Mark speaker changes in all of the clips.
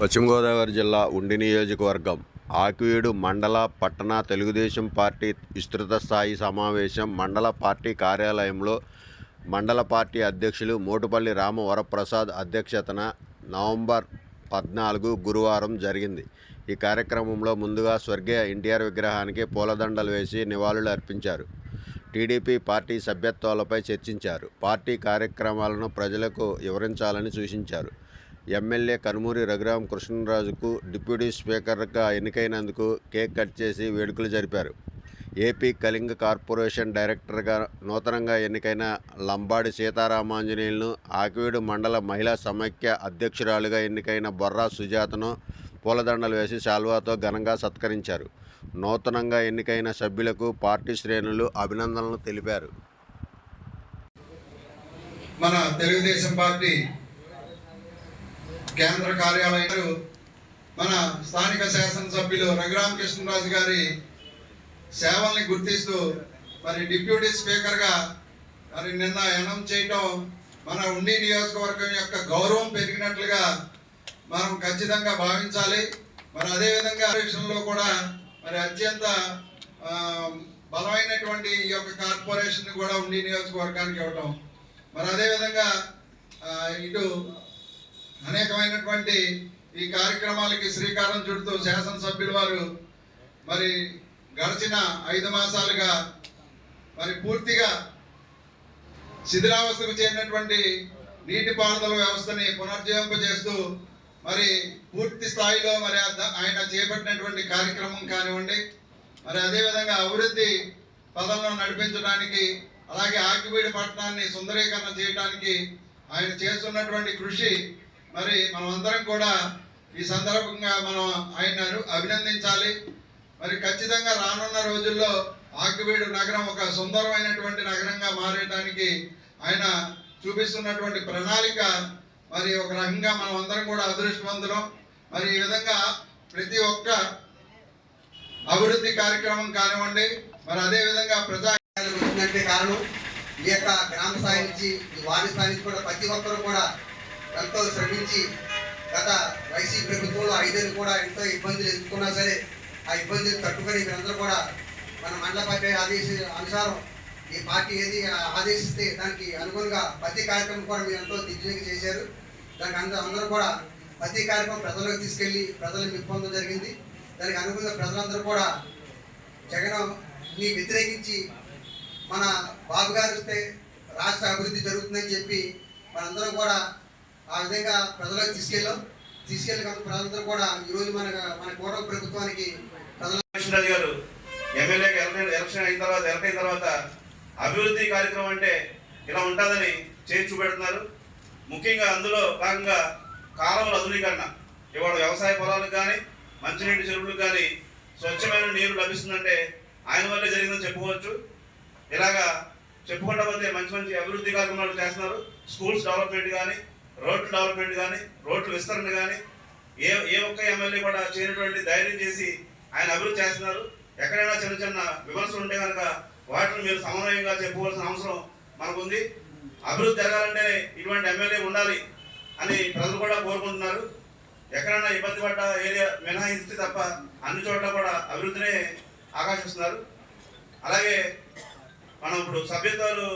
Speaker 1: పశ్చిమ గోదావరి జిల్లా ఉండి నియోజకవర్గం ఆకివీడు మండల పట్టణ తెలుగుదేశం పార్టీ విస్తృత స్థాయి సమావేశం మండల పార్టీ కార్యాలయంలో మండల పార్టీ అధ్యక్షులు మోటుపల్లి రామ వరప్రసాద్ అధ్యక్షతన నవంబర్ పద్నాలుగు గురువారం జరిగింది. ఈ కార్యక్రమంలో ముందుగా స్వర్గీయ ఎన్టీఆర్ విగ్రహానికి పూలదండలు వేసి నివాళులు అర్పించారు. టీడీపీ పార్టీ సభ్యత్వాలపై చర్చించారు. పార్టీ కార్యక్రమాలను ప్రజలకు వివరించాలని సూచించారు. ఎమ్మెల్యే కనుమూరి రఘురామ కృష్ణరాజుకు డిప్యూటీ స్పీకర్గా ఎన్నికైనందుకు కేక్ కట్ చేసి వేడుకలు జరిపారు. ఏపీ కళింగ కార్పొరేషన్ డైరెక్టర్గా నూతనంగా ఎన్నికైన లంబాడి సీతారామాంజనేయులను ఆకివీడు మండల మహిళా సమైక్య అధ్యక్షురాలుగా ఎన్నికైన బొర్రా సుజాతను పూలదండలు వేసి శాల్వాతో ఘనంగా సత్కరించారు. నూతనంగా ఎన్నికైన సభ్యులకు పార్టీ శ్రేణులు అభినందనలు తెలిపారు.
Speaker 2: మన తెలుగుదేశం పార్టీ కేంద్ర కార్యాలయాలు మన స్థానిక శాసనసభ్యులు రఘురామకృష్ణరాజు గారి సేవల్ని గుర్తిస్తూ మరి డిప్యూటీ స్పీకర్గా మరి నిన్న అనౌన్స్ చేయటం మన ఉండి నియోజకవర్గం యొక్క గౌరవం పెరిగినట్లుగా మనం ఖచ్చితంగా భావించాలి. మరి అదేవిధంగా విషయంలో కూడా మరి అత్యంత బలమైనటువంటి ఈ యొక్క కార్పొరేషన్ కూడా ఉండి నియోజకవర్గానికి ఇవ్వటం. మరి అదేవిధంగా ఇటు అనేకమైనటువంటి ఈ కార్యక్రమాలకి శ్రీకారం చుడుతూ శాసనసభ్యులు వారు మరి గడిచిన ఐదు మాసాలుగా మరి పూర్తిగా శిథిలావస్థకు చేరినటువంటి నీటిపారుదల వ్యవస్థని పునర్జీవింపజేస్తూ మరి పూర్తి స్థాయిలో మరి ఆయన చేపట్టినటువంటి కార్యక్రమం కానివ్వండి మరి అదేవిధంగా అభివృద్ధి పదంలో నడిపించడానికి అలాగే ఆకివీడి పట్టణాన్ని సుందరీకరణ చేయడానికి ఆయన చేస్తున్నటువంటి కృషి మరి మనమందరం కూడా ఈ సందర్భంగా మనం ఆయన అభినందించాలి. మరి ఖచ్చితంగా రానున్న రోజుల్లో ఆకువీడు నగరం ఒక సుందరమైనటువంటి నగరంగా మారేయడానికి ఆయన చూపిస్తున్నటువంటి ప్రణాళిక మరి ఒక రకంగా మనం అందరం కూడా అదృష్టవంతులం. మరి ఈ విధంగా ప్రతి ఒక్క అభివృద్ధి కార్యక్రమం కానివ్వండి మరి అదే విధంగా ప్రజా
Speaker 3: కారణం. ఈ యొక్క గ్రామ స్థాయి నుంచి వారి వార్డు స్థాయి నుంచి కూడా ప్రతి ఒక్కరు కూడా ఎంతో శ్రమించి గత వైసీపీ ప్రభుత్వంలో ఐదేళ్ళు కూడా ఎంతో ఇబ్బందులు ఎదుర్కొన్నా సరే ఆ ఇబ్బందులు తట్టుకొని మీరందరూ కూడా మన మండల పార్టీ ఆదేశ అనుసారం ఈ పార్టీ ఏది ఆదేశిస్తే దానికి అనుగుణంగా ప్రతి కార్యక్రమం కూడా మీరు ఎంతో దిగ్విజయం చేశారు. దానికి అందరూ అందరూ కూడా ప్రతి కార్యక్రమం ప్రజలకు తీసుకెళ్ళి ప్రజలకు మెప్పొందడం జరిగింది. దానికి అనుగుణంగా ప్రజలందరూ కూడా జగన్ని వ్యతిరేకించి మన బాబు గారు వస్తే రాష్ట్ర అభివృద్ధి జరుగుతుందని చెప్పి మనందరం కూడా ఆ విధంగా ప్రజలకు తీసుకెళ్ళాం. తీసుకెళ్ళి ప్రజలందరూ కూడా ఈరోజు మన మన పూర్వ ప్రభుత్వానికి ప్రజల
Speaker 4: గారు ఎమ్మెల్యేగా ఎలక్షన్ ఎలక్షన్ అయిన తర్వాత ఎలక్ట్ అయిన తర్వాత అభివృద్ధి కార్యక్రమం అంటే ఇలా ఉంటుందని చేసి చూపెడుతున్నారు. ముఖ్యంగా అందులో భాగంగా కాలువల ఆధునీకరణ ఇవాళ వ్యవసాయ పొలాలకు కానీ మంచినీటి చెరువులకు కానీ స్వచ్ఛమైన నీరు లభిస్తుందంటే ఆయన వల్లే జరిగిందని చెప్పుకోవచ్చు. ఇలాగా చెప్పుకుంటా పోతే మంచి మంచి అభివృద్ధి కార్యక్రమాలు చేస్తున్నారు. స్కూల్స్ డెవలప్మెంట్ కానీ రోడ్లు డెవలప్మెంట్ కానీ రోడ్ల విస్తరణ కానీ ఏ ఏ ఒక్క ఎమ్మెల్యే కూడా చేయనటువంటి ధైర్యం చేసి ఆయన అభివృద్ధి చేస్తున్నారు. ఎక్కడైనా చిన్న చిన్న విమర్శలు ఉంటే కనుక వాటిని మీరు సమన్వయంగా చెప్పుకోవాల్సిన అవసరం మనకుంది. అభివృద్ధి జరగాలంటే ఇటువంటి ఎమ్మెల్యే ఉండాలి అని ప్రజలు కూడా కోరుకుంటున్నారు. ఎక్కడైనా ఇబ్బంది పడ్డ ఏరియా మినహాయిస్తే తప్ప అన్ని చోట్ల కూడా అభివృద్ధినే ఆకాశిస్తున్నారు. అలాగే మనం ఇప్పుడు సభ్యత్వాలు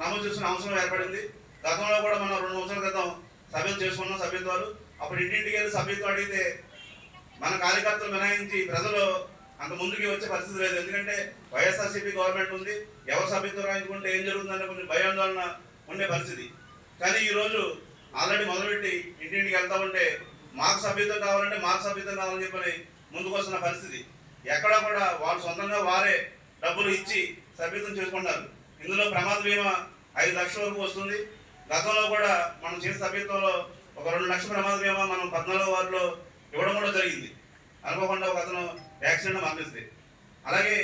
Speaker 4: నమోదు చేసిన అవసరం ఏర్పడింది. గతంలో కూడా మనం రెండు సంవత్సరాల క్రితం సభ్యులు చేసుకున్నాం సభ్యత్వాలు. అప్పుడు ఇంటింటికి వెళ్ళి సభ్యత్వం అడిగితే మన కార్యకర్తలు మినహాయించి ప్రజలు అంత ముందుకి వచ్చే పరిస్థితి లేదు. ఎందుకంటే వైఎస్ఆర్సీపీ గవర్నమెంట్ ఉంది. ఎవరు సభ్యత్వం రాయించుకుంటే ఏం జరుగుతుందనే కొంచెం భయాందోళన ఉండే పరిస్థితి. కానీ ఈ రోజు ఆల్రెడీ మొదలుపెట్టి ఇంటింటికి వెళ్తా ఉంటే మాకు సభ్యత్వం కావాలంటే మాకు సభ్యత్వం కావాలని చెప్పని ముందుకు వస్తున్న పరిస్థితి. ఎక్కడ కూడా వాళ్ళు సొంతంగా వారే డబ్బులు ఇచ్చి సభ్యత్వం చేసుకుంటారు ఇందులో ప్రమాద బీమా ఐదు లక్షల వరకు వస్తుంది. గతంలో కూడా మనం చేసిన సభ్యత్వంలో ఒక రెండు లక్షల ప్రమాద బీమా మనం పద్నాలుగో వారిలో ఇవ్వడం కూడా జరిగింది. అనుకోకుండా ఒక అతను యాక్సిడెంట్ మరణిస్తే. అలాగే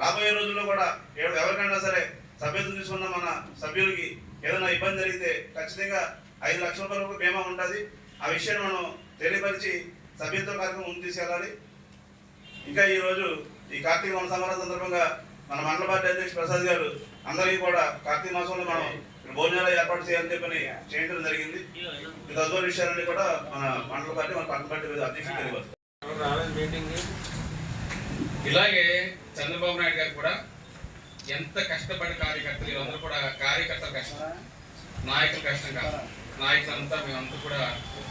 Speaker 4: రాబోయే రోజుల్లో కూడా ఏడు ఎవరికైనా సరే సభ్యత్వం తీసుకున్న మన సభ్యులకి ఏదైనా ఇబ్బంది జరిగితే ఖచ్చితంగా ఐదు లక్షల వరకు బీమా ఉంటుంది. ఆ విషయాన్ని మనం తెలియపరిచి సభ్యత్వ కార్యక్రమం ముందు తీసుకెళ్ళాలి. ఇంకా ఈరోజు ఈ కార్తీక మన సంబరాల సందర్భంగా మన మండల పార్టీ అధ్యక్షుడు ప్రసాద్ గారు అందరికీ కూడా కార్తీక మాసంలో మనం భోజనాలు ఏర్పాటు చేయాలని చెప్పని చేయడం జరిగింది. తదుపరి విషయాలన్నీ కూడా మన మండల పార్టీ మన పట్టణ పార్టీ అధ్యక్షులు
Speaker 5: తెలియదు మీటింగ్ ఇలాగే చంద్రబాబు నాయుడు గారు కూడా ఎంత కష్టపడి కార్యకర్తలు వీళ్ళందరూ కూడా కార్యకర్తల కష్టం నాయకుల కష్టం కాదు. నాయకులంతా మేమంతా కూడా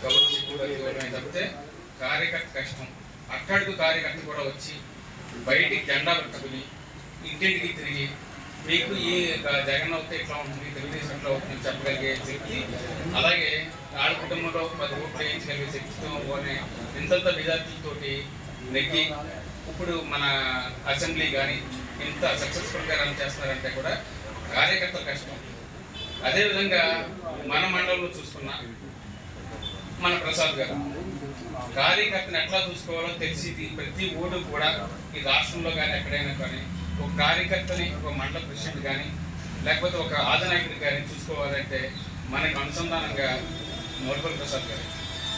Speaker 5: గౌరవం తప్పితే కార్యకర్త కష్టం. అట్టడుగు కార్యకర్త కూడా వచ్చి బయటికి జెండా పెట్టుకుని ఇంటింటికి తిరిగి మీకు ఈ జగన్ అవుతే ఇట్లా ఉంటుంది? తెలుగుదేశం ఇట్లా అవుతుంది? చెప్పగలిగే శక్తి? అలాగే ఆడ కుటుంబంలో పది ఓట్లు వేయించగలిగే శక్తితో పోనే ఇంతంత మెజార్టీలతోటి నెగ్గి ఇప్పుడు మన అసెంబ్లీ కానీ ఇంత సక్సెస్ఫుల్గా రన్ చేస్తున్నారంటే కూడా కార్యకర్తలు కష్టం. అదేవిధంగా మన మండలంలో చూసుకున్నా మన ప్రసాద్ గారు కార్యకర్తను ఎట్లా చూసుకోవాలో తెలిసి ప్రతి ఓటు కూడా ఈ రాష్ట్రంలో కానీ ఎక్కడైనా కానీ ఒక కార్యకర్తని ఒక మండల ప్రెసిడెంట్ కానీ లేకపోతే ఒక ఆదనాయకుడి కానీ చూసుకోవాలంటే మనకు అనుసంధానంగా నోర్పల్ ప్రసాద్ గారు.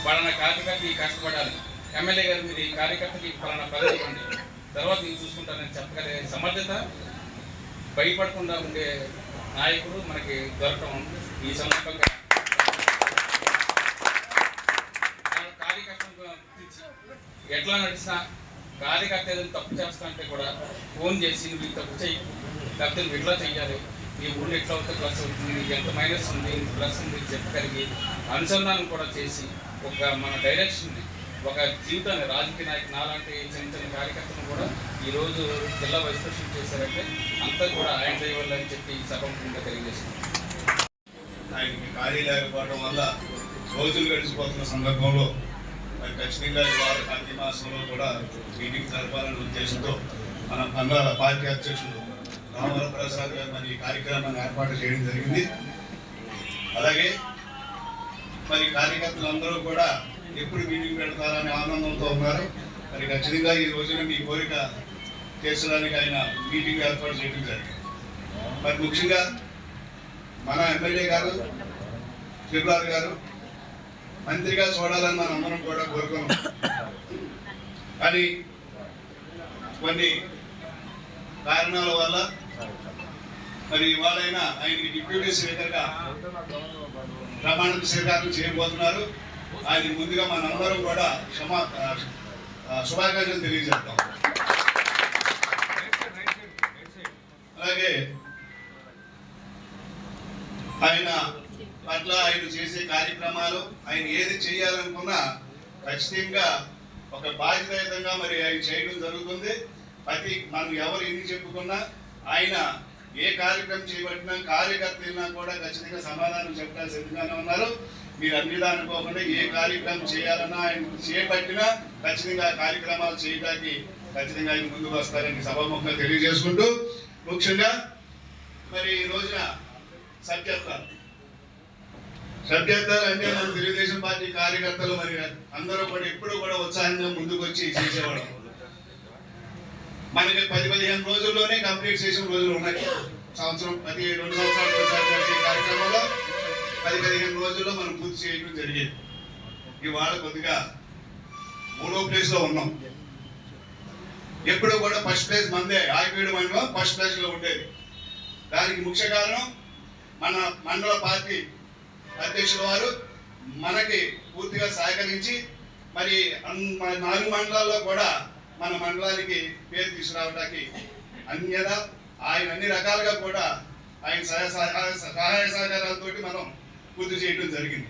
Speaker 5: పలానా కార్యకర్త కష్టపడాలి. ఎమ్మెల్యే గారు మీరు ఈ కార్యకర్తకి పలానా పదవి ఇవ్వండి. తర్వాత నేను చూసుకుంటానని చెప్పగలిగే సమర్థత భయపడకుండా ఉండే నాయకుడు మనకి దొరకడం ఈ సందర్భంగా కార్యకర్తలు ఎట్లా నడిచినా కార్యకర్త ఏదైనా తప్పు చేస్తానంటే కూడా ఫోన్ చేసి నువ్వు ఈ తప్పు చేయి లేకపోతే నువ్వు ఇట్లా చెయ్యాలి? నీ ఊళ్ళో ఎట్లా అవుతే ప్లస్ అవుతుంది? నీకు ఎంత మైనస్ ఉంది? ప్లస్ ఉంది? చెప్పగలిగి అనుసంధానం కూడా చేసి ఒక మన డైరెక్షన్ని ఒక జీవితాన్ని రాజకీయ నాయకు నాలాంటి చిన్న చిన్న కార్యకర్తను కూడా ఈరోజు జిల్లా వైస్ ప్రెసిడెంట్ చేశారంటే అంతా కూడా ఆయన డ్రైవర్లు అని చెప్పి సభముఖంగా తెలియజేస్తున్నాం.
Speaker 6: ఆయనకి ఖాళీ లేకపోవడం వల్ల రోజులు గడిచిపోతున్న సందర్భంలో మరి ఖచ్చితంగా ఈ వార మాసంలో కూడా మీటింగ్ జరపాలనే ఉద్దేశంతో మన పన్నాల పార్టీ అధ్యక్షుడు రామవర ప్రసాద్ గారు మరి ఈ కార్యక్రమాన్ని ఏర్పాటు చేయడం జరిగింది. అలాగే మరి కార్యకర్తలందరూ కూడా ఎప్పుడు మీటింగ్ పెడతారని ఆనందంతో ఉన్నారు. మరి ఖచ్చితంగా ఈ రోజున మీ కోరిక తీర్చడానికి ఆయన మీటింగ్ ఏర్పాటు చేయడం జరిగింది. మరి ముఖ్యంగా మన ఎమ్మెల్యే గారు త్రిపురారు గారు మంత్రిగా చూడాలని మనం అందరం కూడా కోరుకున్నాం కానీ కొన్ని కారణాల వల్ల మరి ఇవాళైనా ఆయనకి డిప్యూటీ స్పీకర్గా ప్రమాణ స్వీకారం చేయబోతున్నారు ఆయన ముందుగా మనందరం కూడా క్షమా శుభాకాంక్షలు తెలియజేస్తాం అలాగే ఆయన పట్ల ఆయన చేసే కార్యక్రమాలు ఆయన ఏది చేయాలనుకున్నా ఖచ్చితంగా ఒక బాధ్యతాయుతంగా మరి ఆయన చేయడం జరుగుతుంది. ప్రతి మనం ఎవరు ఎన్ని చెప్పుకున్నా ఆయన ఏ కార్యక్రమం చేపట్టినా కార్యకర్తలైనా కూడా ఖచ్చితంగా సమాధానం చెప్పాల్సి సిద్ధంగానే ఉన్నారు. మీరు అన్ని అనుకోకుండా ఏ కార్యక్రమం చేయాలన్నా ఆయన చేపట్టినా ఖచ్చితంగా కార్యక్రమాలు చేయడానికి ఖచ్చితంగా ఆయన ముందుకు వస్తారని సభాముఖంగా తెలియజేసుకుంటూ ముఖ్యంగా మరి ఈ రోజున సభ్యత్వాలు సభ్యత్వాలు అంటే మన తెలుగుదేశం పార్టీ కార్యకర్తలు మరి అందరూ కూడా ఎప్పుడు కూడా ఉత్సాహంగా ముందుకు వచ్చి చేసేవాళ్ళం. మనకి పది పదిహేను రోజుల్లోనే కంప్లీట్ చేసిన రోజులు ఉన్నాయి. సంవత్సరం ప్రతి రెండు సంవత్సరాలు ఒకసారి జరిగే కార్యక్రమంలో పది పదిహేను రోజుల్లో మనం పూర్తి చేయడం జరిగేది. ఇవాళ కొద్దిగా మూడో ప్లేస్లో ఉన్నాం. ఎప్పుడు కూడా ఫస్ట్ ప్లేస్ మందే ఆగిపోయడం మండలం ఫస్ట్ ప్లేస్లో ఉండేది. దానికి ముఖ్య కారణం మన మండల పార్టీ అధ్యక్షుల వారు మనకి పూర్తిగా సహకరించి మరి అన్- మన నాలుగు మండలాల్లో కూడా మన మండలానికి పేరు తీసుకురావడానికి అన్యత ఆయన అన్ని రకాలుగా కూడా ఆయన సహాయ సహాయ సహాయ సహకారాలతోటి మనం పూర్తి చేయడం జరిగింది.